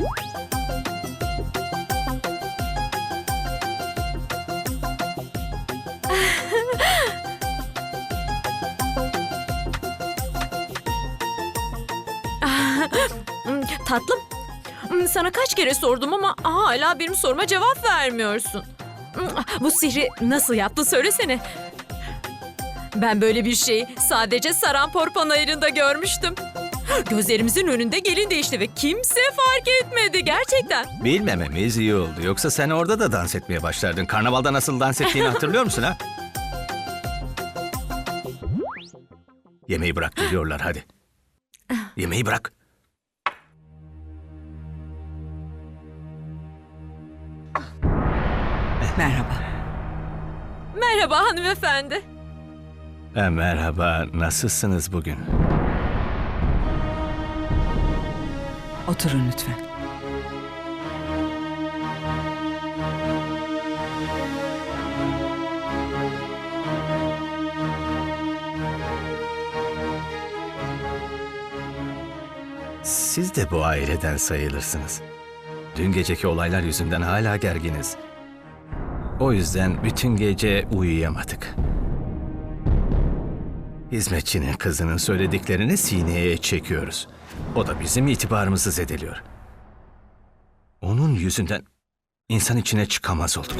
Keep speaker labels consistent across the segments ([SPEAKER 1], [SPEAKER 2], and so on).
[SPEAKER 1] Tatlım, hmm, sana kaç kere sordum ama hala benim soruma cevap vermiyorsun. Hmm, Bu sihri nasıl yaptın söylesene. Ben böyle bir şeyi sadece Sarampor Panayırı'nda görmüştüm. Gözlerimizin önünde gelin değişti ve kimse fark etmedi gerçekten.
[SPEAKER 2] Bilmememiz iyi oldu. Yoksa sen orada da dans etmeye başlardın. Karnavalda nasıl dans ettiğini hatırlıyor musun ha? Yemeği bırak geliyorlar hadi. Yemeği bırak.
[SPEAKER 3] Merhaba.
[SPEAKER 1] Merhaba hanımefendi.
[SPEAKER 2] E, merhaba, nasılsınız bugün?
[SPEAKER 3] Oturun lütfen.
[SPEAKER 2] Siz de bu aileden sayılırsınız. Dün geceki olaylar yüzünden hala gerginiz. O yüzden bütün gece uyuyamadık. Hizmetçinin kızının söylediklerini sineye çekiyoruz. O da bizim itibarımızı zedeliyor. Onun yüzünden insan içine çıkamaz olduk.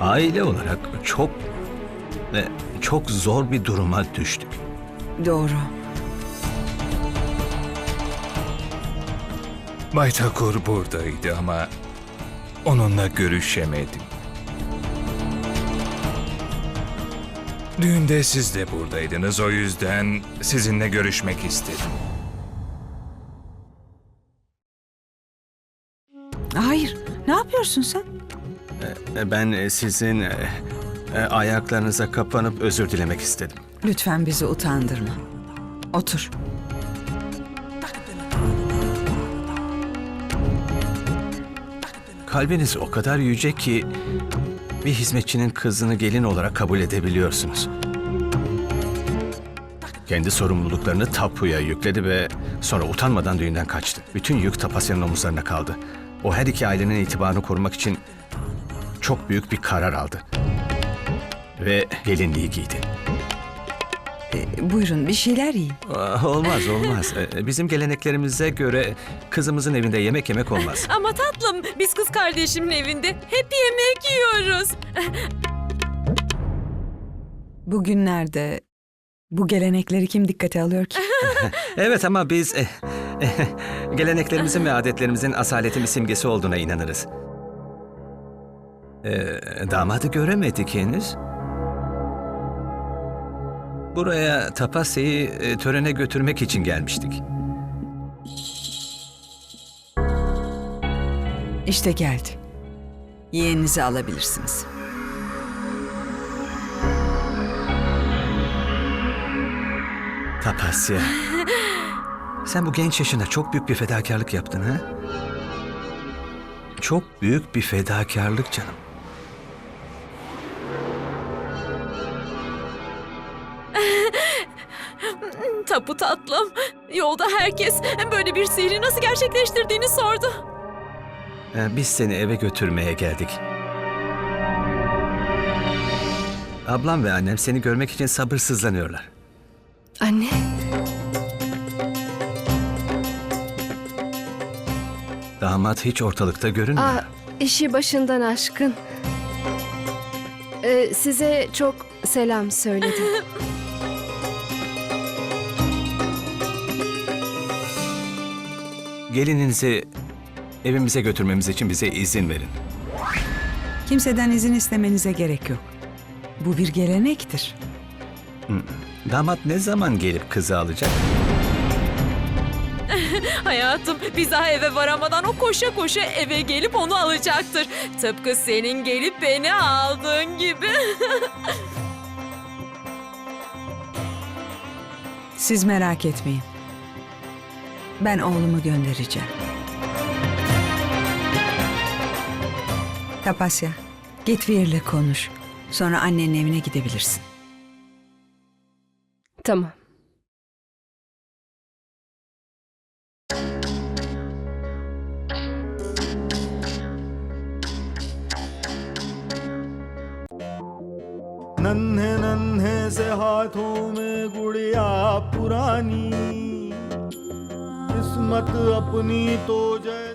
[SPEAKER 2] Aile olarak çok ve çok zor bir duruma düştük.
[SPEAKER 3] Doğru.
[SPEAKER 4] Bay Takur buradaydı ama onunla görüşemedim. Düğünde siz de buradaydınız o yüzden sizinle görüşmek istedim.
[SPEAKER 3] Hayır. Ne yapıyorsun sen?
[SPEAKER 2] E, Ben e, sizin e, e, ayaklarınıza kapanıp özür dilemek istedim.
[SPEAKER 3] Lütfen bizi utandırma. Otur.
[SPEAKER 2] Kalbiniz o kadar yüce ki bir hizmetçinin kızını gelin olarak kabul edebiliyorsunuz. Kendi sorumluluklarını Tapu'ya yükledi ve sonra utanmadan düğünden kaçtı. Bütün yük Tapasya'nın omuzlarına kaldı. O her iki ailenin itibarını korumak için çok büyük bir karar aldı. Ve gelinliği giydi.
[SPEAKER 3] Ee, buyurun bir şeyler yiyin.
[SPEAKER 2] Aa, Olmaz olmaz. Ee, Bizim geleneklerimize göre kızımızın evinde yemek yemek olmaz.
[SPEAKER 1] Ama tatlım biz kız kardeşimin evinde hep yemek yiyoruz.
[SPEAKER 3] Bugünlerde bu gelenekleri kim dikkate alıyor ki?
[SPEAKER 2] Evet ama biz eh, eh, geleneklerimizin ve adetlerimizin asaletin bir simgesi olduğuna inanırız. Ee, damadı göremedik henüz. Buraya Tapasya'yı e, törene götürmek için gelmiştik.
[SPEAKER 3] İşte geldi. Yeğeninizi alabilirsiniz.
[SPEAKER 2] Tapasya. Sen bu genç yaşında çok büyük bir fedakarlık yaptın ha? Çok büyük bir fedakarlık canım.
[SPEAKER 1] Tapu tatlım. Yolda herkes böyle bir sihri nasıl gerçekleştirdiğini sordu.
[SPEAKER 2] Ee, Biz seni eve götürmeye geldik. Ablam ve annem seni görmek için sabırsızlanıyorlar.
[SPEAKER 5] Anne,
[SPEAKER 2] Damat hiç ortalıkta görünmüyor.
[SPEAKER 5] aa, işi başından aşkın. Ee, size çok selam söyledi.
[SPEAKER 2] Gelininizi evimize götürmemiz için bize izin verin.
[SPEAKER 3] Kimseden izin istemenize gerek yok. Bu bir gelenektir.
[SPEAKER 2] Damat ne zaman gelip kızı alacak?
[SPEAKER 1] Hayatım biz daha eve varamadan o koşa koşa eve gelip onu alacaktır. Tıpkı senin gelip beni aldığın gibi.
[SPEAKER 3] Siz merak etmeyin. Ben oğlumu göndereceğim. Tapasya, git Vir'le konuş. Sonra annenin evine gidebilirsin.
[SPEAKER 5] Tamam.
[SPEAKER 6] नन्हे नन्हे से हाथों में गुड़िया पुरानी किस्मत अपनी तो जैसे